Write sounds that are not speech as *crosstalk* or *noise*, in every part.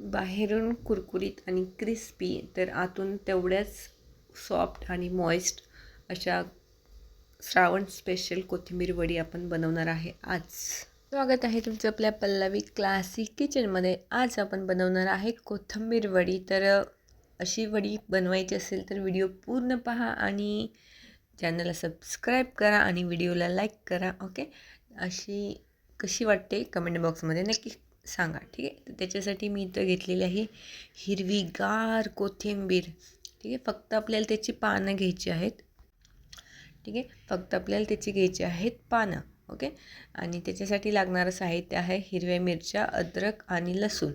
बाहेरून कुरकुरीत आणि क्रिस्पी तर आतून तेवढ्याच सॉफ्ट आणि मॉइस्ट अशा श्रावण स्पेशल कोथिंबीर वडी आपण बनवणार आहे आज. स्वागत आहे तुमचं आपल्या पल्लवी क्लासिक किचनमध्ये आज आपण बनवणार आहे कोथिंबीर वडी. तर अशी वडी बनवायची असेल तर व्हिडिओ पूर्ण पहा आणि चॅनलला सबस्क्राईब करा आणि व्हिडिओला लाईक करा ओके अशी कशी वाटते? कमेंट बॉक्समध्ये नक्की सांगा ठीक आहे? तर त्याच्यासाठी मी इथं घेतलेली आहे हिरवीगार कोथिंबीर. ठीक आहे? फक्त आपल्याला त्याची पानं घ्यायची आहेत. ठीक आहे? फक्त आपल्याला त्याची घ्यायची आहेत पानं ओके? आणि त्याच्यासाठी लागणारं साहित्य आहे हिरव्या मिरच्या अद्रक आणि लसूण.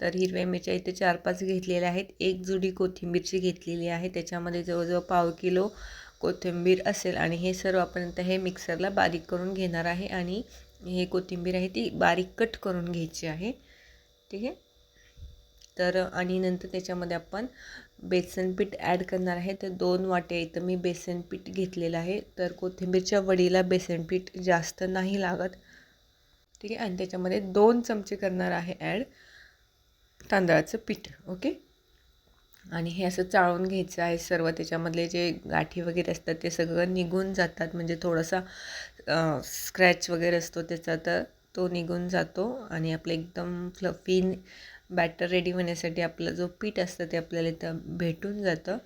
तर हिरव्या मिरच्या इथे चार पाच घेतलेल्या आहेत. एक जुडी कोथिंबीरची घेतलेली आहे. त्याच्यामध्ये जवळजवळ पाव किलो कोथिंबीर असेल. आणि हे सर्व आपण आता हे मिक्सरला बारीक करून घेणार आहे आणि हे कोथिंबीर आहे ती बारीक कट करून घ्यायची आहे. ठीक आहे? तर आणि नंतर त्याच्यामध्ये आपण बेसन पीठ ॲड करणार आहे. तर दोन वाटे इथं मी बेसन पीठ घेतलेलं आहे. तर कोथिंबीरच्या वडीला बेसन पीठ जास्त नाही लागत. ठीक आहे? आणि त्याच्यामध्ये दोन चमचे करणार आहे ॲड तांदळाचं पीठ. ओके? आणि हे असं चाळून घ्यायचं आहे. सर्व त्याच्यामधले जे गाठी वगैरे असतात ते सगळं निघून जातात. म्हणजे थोडासा स्क्रॅच वगैरे असतो त्याचा तर तो निघून जातो आणि आपलं एकदम फ्लफी बॅटर रेडी होण्यासाठी आपलं जो पीठ असतं ते आपल्याला इथं भेटून जातं.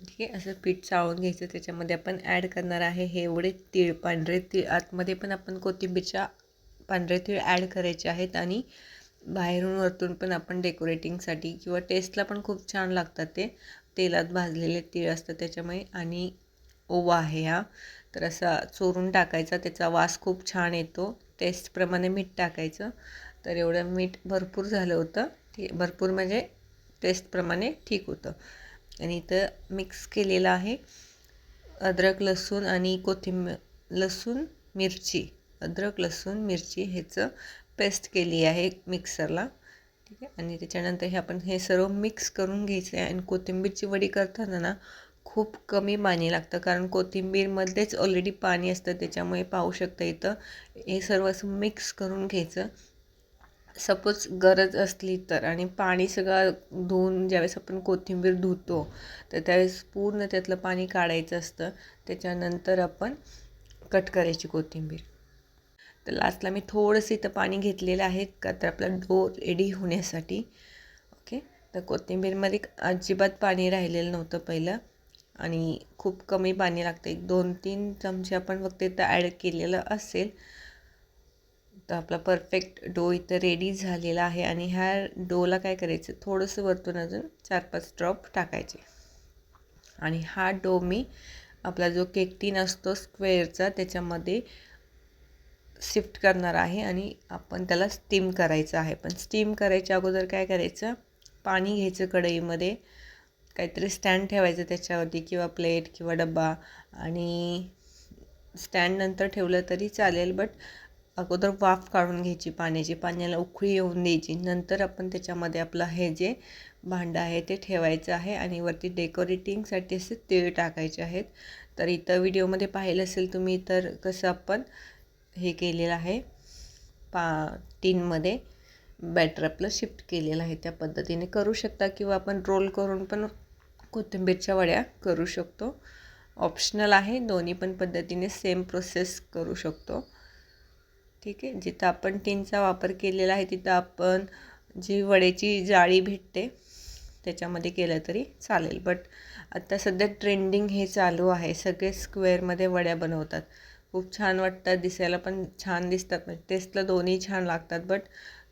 ठीक आहे असं पीठ चाळून घ्यायचं त्याच्यामध्ये आपण ॲड करणार आहे हे एवढे तीळ पांढरे तीळ. आतमध्ये पण आपण कोथिंबीरच्या पांढरे तीळ ॲड करायचे आहेत आणि बाहेरून वरतून पण आपण डेकोरेटिंगसाठी किंवा टेस्टला पण खूप छान लागतात ते. तेलात भाजलेले तीळ असतात त्याच्यामुळे आणि ओवा आहे हा. तर असा चोरून टाकायचा त्याचा वास खूप छान येतो. टेस्टप्रमाणे मीठ टाकायचं. तर एवढं मीठ भरपूर झालं होतं. ते भरपूर म्हणजे टेस्टप्रमाणे ठीक होतं. आणि इथं मिक्स केलेलं आहे अद्रक लसूण आणि कोथिंबीर लसूण मिरची. अद्रक लसूण मिरची ह्याचं पेस्ट केली आहे मिक्सरला ठीक आहे? आणि त्याच्यानंतर हे आपण हे सर्व मिक्स करून घ्यायचं आहे. आणि कोथिंबीरची वडी करताना ना खूप कमी पाणी लागतं कारण कोथिंबीरमध्येच ऑलरेडी पाणी असतं त्याच्यामुळे पाहू शकता इथं. हे सर्व असं मिक्स करून घ्यायचं. सपोज गरज असली तर आणि पाणी सगळं धुवून ज्यावेळेस आपण कोथिंबीर धुतो तर त्यावेळेस पूर्ण त्यातलं पाणी काढायचं असतं. त्याच्यानंतर आपण कट करायची कोथिंबीर. तर लास्टला मी थोडंसं इथं पाणी घेतलेलं आहे का तर आपला डो रेडी होण्यासाठी. ओके तर कोथिंबीरमध्ये अजिबात पाणी राहिलेलं नव्हतं पहिलं. आणि खूप कमी पाणी लागतं. एक दोन तीन चमचे आपण फक्त इथं ॲड केलेलं असेल तर आपला परफेक्ट डो इथं रेडी झालेला आहे. आणि ह्या डोला काय करायचं? थोडंसं वरतून अजून चार पाच ड्रॉप टाकायचे. आणि हा डो मी आपला जो केक टीन असतो स्क्वेअरचा त्याच्यामध्ये शिफ्ट करणार आहे आणि आपण त्याला स्टीम करायचं आहे. पण स्टीम करायच्या अगोदर काय करायचं? पाणी घ्यायचं कढईमध्ये. काहीतरी स्टँड ठेवायचं त्याच्यावरती किंवा प्लेट किंवा डब्बा. आणि स्टँड नंतर ठेवलं तरी चालेल बट अगोदर वाफ काढून घ्यायची पाण्याची. पाण्याला उकळी येऊन द्यायची. नंतर आपण त्याच्यामध्ये आपलं हे जे भांडं आहे ते ठेवायचं आहे आणि वरती डेकोरेटिंगसाठी असे तिळ टाकायचे आहेत. तर इथं व्हिडिओमध्ये पाहिलं असेल तुम्ही तर कसं आपण हे केलेलं आहे. पा टीनमध्ये बॅटर आपलं शिफ्ट केलेलं आहे त्या पद्धतीने. करू शकता किंवा आपण रोल करून पण कोथिंबीरच्या वड्या करू शकतो. ऑप्शनल आहे दोन्ही पण पद्धतीने सेम प्रोसेस करू शकतो. ठीक आहे जिथं आपण टीनचा वापर केलेला आहे तिथं आपण जी वड्याची जाळी भेटते त्याच्यामध्ये केलं तरी चालेल. बट आता सध्या ट्रेंडिंग हे चालू आहे. सगळे स्क्वेअरमध्ये वड्या बनवतात. खूप छान वाटतात दिसायला पण छान दिसतात. म्हणजे टेस्टला दोन्ही छान लागतात. बट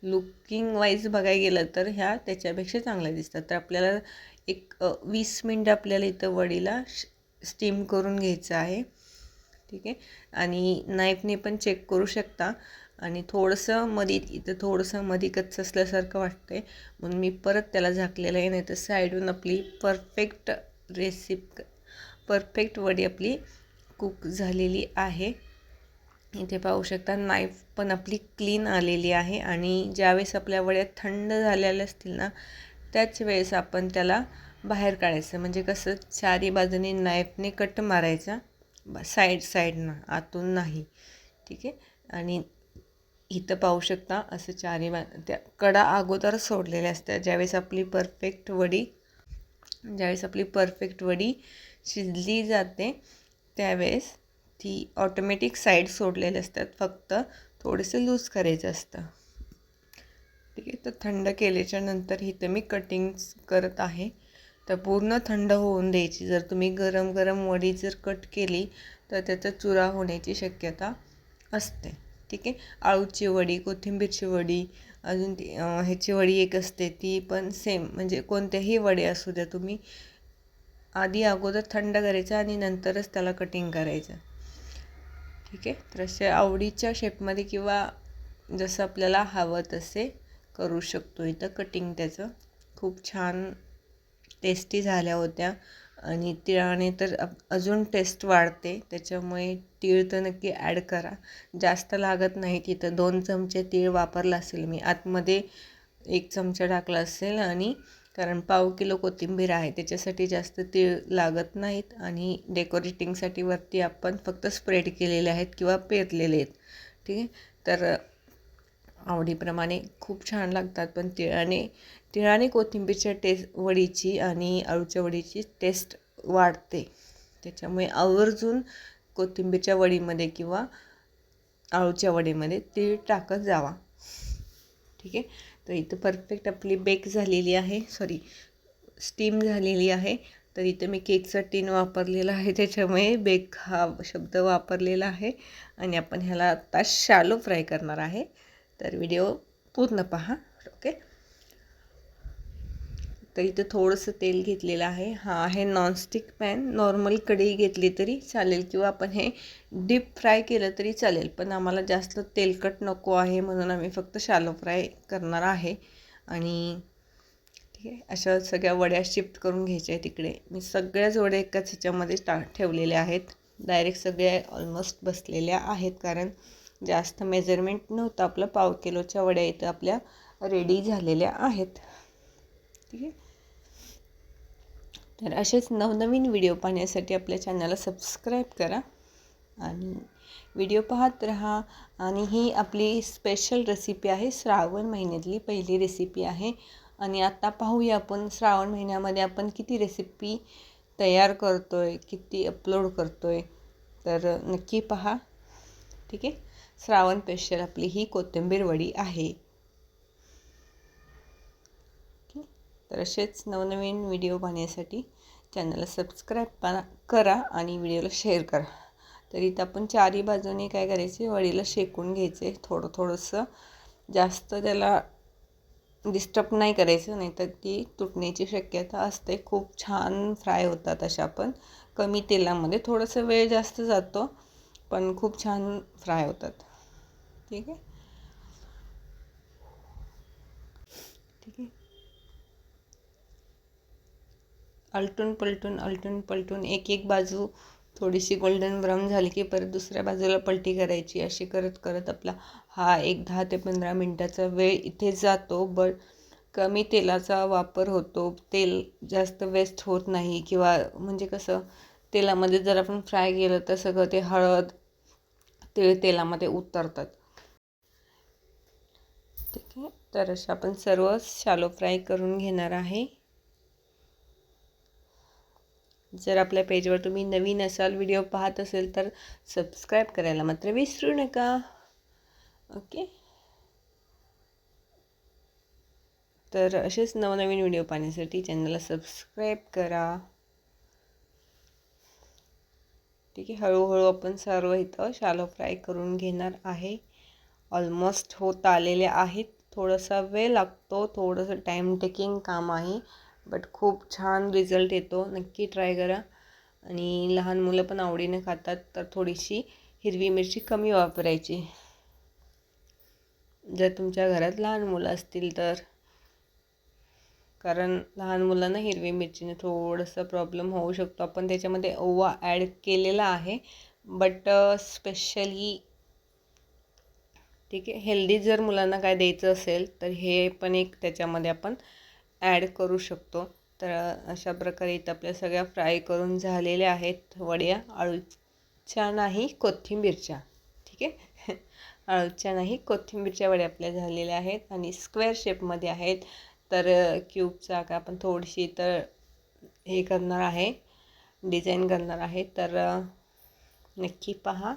लुकिंग वाईज बघायला गेलं तर ह्या त्याच्यापेक्षा चांगल्या दिसतात. तर आपल्याला एक वीस मिनटं आपल्याला इथं वडीला स्टीम करून घ्यायचं आहे. ठीक आहे? आणि नाईफने पण चेक करू शकता. आणि थोडंसं मध्ये इथं थोडंसं मध्ये कच्च असल्यासारखं वाटतं आहे म्हणून मी परत त्याला झाकलेलं आहे नाही तर साईडून आपली परफेक्ट रेसिप परफेक्ट वडी आपली कुक झालेली आहे. इथे पाहू शकता नाईफ पण आपली क्लीन आलेली आहे आणि ज्यावेळेस आपल्या वड्या थंड झालेल्या असतील ना त्याच वेळेस आपण त्याला बाहेर काढायचं. म्हणजे कसं चारी बाजूने नाईफने कट मारायचा साईड साईडनं आतून नाही. ठीक आहे? आणि इथं पाहू शकता असं चारी बा त्या कडा अगोदर सोडलेल्या असतात. ज्यावेळेस आपली परफेक्ट वडी ज्यावेळेस आपली परफेक्ट वडी शिजली जाते त्यावेळेस ती ऑटोमॅटिक साईड सोडलेले असतात. फक्त थोडेसे लूज करायचं असतं. ठीक आहे तर थंड केल्याच्यानंतर इथं मी कटिंग्स करत आहे. तर पूर्ण थंड होऊन द्यायची. जर तुम्ही गरम गरम वडी जर कट केली तर त्याचा चुरा होण्याची शक्यता असते. ठीक आहे आळूची वडी कोथिंबीरची वडी अजून ती ह्याची वडी एक असते ती पण सेम म्हणजे कोणत्याही वडी असू द्या तुम्ही आधी अगोदर थंड करायचं आणि नंतरच त्याला कटिंग करायचं. ठीक आहे? तर असे आवडीच्या शेपमध्ये किंवा जसं आपल्याला हवं तसे करू शकतो इथं कटिंग त्याचं. खूप छान टेस्टी झाल्या होत्या. आणि तिळाने तर अजून टेस्ट वाढते. त्याच्यामुळे तीळ तर नक्की ॲड करा. जास्त लागत नाही तिथं दोन चमचे तीळ वापरला असेल मी. आतमध्ये एक चमचा टाकला असेल आणि कारण पाव किलो कोथिंबीर आहे त्याच्यासाठी जास्त तीळ लागत नाहीत आणि डेकोरेटिंगसाठी वरती आपण फक्त स्प्रेड केलेले आहेत किंवा पेरलेले आहेत. ठीक आहे? तर आवडीप्रमाणे खूप छान लागतात पण तिळाने तिळाने कोथिंबीरच्या टेस्ट वडीची आणि अळूच्या वडीची टेस्ट वाढते. त्याच्यामुळे आवर्जून कोथिंबीरच्या वडीमध्ये किंवा आळूच्या वडीमध्ये तीळ टाकत जावा. ठीक आहे? तर इथं परफेक्ट आपली बेक झालेली आहे. सॉरी स्टीम झालेली आहे. तर इथं मी केकचं टीन वापरलेलं आहे. त्याच्यामुळे बेक हा शब्द वापरलेला आहे. आणि आपण ह्याला आत्ता शालो फ्राय करणार आहे. तर व्हिडिओ पूर्ण पहा. ओके तर इथं थोडंसं तेल घेतलेलं आहे. हा आहे नॉनस्टिक पॅन नॉर्मल कढई घेतली तरी चालेल किंवा आपण हे डीप फ्राय केलं तरी चालेल. पण आम्हाला जास्त तेलकट नको आहे म्हणून आम्ही फक्त शालो फ्राय करणार आहे. आणि ठीक आहे अशा सगळ्या वड्या शिफ्ट करून घ्यायच्या आहे तिकडे मी सगळ्याच वड्या एकाच ह्याच्यामध्ये टा ठेवलेल्या आहेत. डायरेक्ट सगळ्या ऑलमोस्ट बसलेल्या आहेत कारण जास्त मेजरमेंट नव्हतं. आपलं पाव किलोच्या वड्या इथं आपल्या रेडी झालेल्या आहेत. आहे? तर असेच नवनवीन व्हिडिओ पाहण्यासाठी आपल्या चॅनलला सबस्क्राईब करा आणि व्हिडिओ पाहत राहा. आणि ही आपली स्पेशल रेसिपी आहे श्रावण महिन्यातली पहिली रेसिपी आहे. आणि आत्ता पाहूया आपण श्रावण महिन्यामध्ये आपण किती रेसिपी तयार करतो आहे किती अपलोड करतो आहे तर नक्की पहा. ठीक आहे? श्रावण स्पेशल आपली ही कोथिंबीर वडी आहे. तर असेच नवनवीन व्हिडिओ पाहण्यासाठी चॅनलला सबस्क्राईब पा करा आणि व्हिडिओला शेअर करा. तर इथं आपण चारी बाजूने काय करायचे? वडीला शेकून घ्यायचे थोडं थोडंसं. जास्त त्याला डिस्टर्ब नाही करायचं नाही तर ती तुटण्याची शक्यता असते. खूप छान फ्राय होतात अशा पण. कमी तेलामध्ये थोडंसं वेळ जास्त जातो पण खूप छान फ्राय होतात. ठीक आहे? ठीक आहे? आलटून पलटून आलटून पलटून एक एक बाजू थोडीशी गोल्डन ब्राऊन झाली की परत दुसऱ्या बाजूला पलटी करायची. अशी करत करत आपला हा एक दहा ते पंधरा मिनटाचा वेळ इथे जातो. बट कमी तेलाचा वापर होतो. तेल जास्त वेस्ट होत नाही. किंवा म्हणजे कसं तेलामध्ये जर आपण फ्राय केलं तर सगळं ते हळद ते तेलामध्ये उतरतात. ठीक आहे. तर अशा आपण सर्व शालो फ्राय करून घेणार आहे. जर आपल्या पेजवर तुम्ही नवीन असाल व्हिडिओ पाहत असेल तर सबस्क्राईब करायला मात्र विसरू नका. ओके तर असेच नवनवीन व्हिडिओ पाहण्यासाठी चॅनलला सबस्क्राईब करा. ठीक आहे हळूहळू आपण सर्व इथं शालो फ्राय करून घेणार आहे. ऑलमोस्ट होत आलेले आहेत. थोडासा वेळ लागतो थोडंसं टाईम टेकिंग काम आहे. बट खूप छान रिझल्ट येतो. नक्की ट्राय करा. आणि लहान मुलं पण आवडीने खातात तर थोडीशी हिरवी मिरची कमी वापरायची. जर तुमच्या घरात लहान मुलं असतील तर. कारण लहान मुलांना हिरवी मिरचीने थोडंसं प्रॉब्लेम होऊ शकतो. आपण त्याच्यामध्ये ओवा ॲड केलेला आहे. बट स्पेशली ठीक आहे. हेल्दी जर मुलांना काय द्यायचं असेल तर हे पण एक त्याच्यामध्ये आपण ॲड करू शकतो. तर अशा प्रकारे इथं आपल्या सगळ्या फ्राय करून झालेल्या आहेत वड्या. अळूच्या नाही कोथिंबीरच्या. ठीक आहे? *laughs* अळूच्या नाही कोथिंबीरच्या वड्या आपल्या झालेल्या आहेत आणि स्क्वेअर शेपमध्ये आहेत. तर क्यूबचा आकार आपण थोडीशी तर हे करणार आहे. डिझाईन करणार आहे. तर नक्की पहा.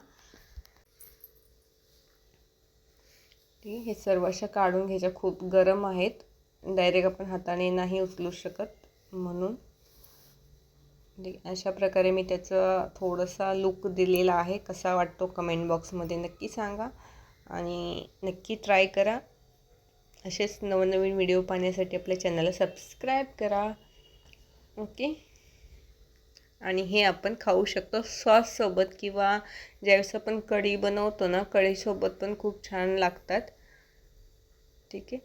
ठीक हे सर्व अशा काढून घ्यायच्या. खूप गरम आहेत. डायरेक्ट आपण हाताने नाही उचलू शकत म्हणून. म्हणजे अशा प्रकारे मी त्याचा थोडासा लुक दिलेला आहे. कसा वाटतो कमेंट बॉक्समध्ये नक्की सांगा आणि नक्की ट्राय करा. असेच नवनवीन व्हिडिओ पाहण्यासाठी आपल्या चॅनलला सबस्क्राईब करा. ओके आणि हे आपण खाऊ शकतो. सॉससोबत किंवा ज्यावेळेस आपण कढी बनवतो ना कढीसोबत पण खूप छान लागतात. ठीक आहे?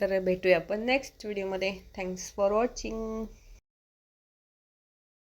तर भेटूया आपण नेक्स्ट व्हिडिओमध्ये थँक्स फॉर वॉचिंग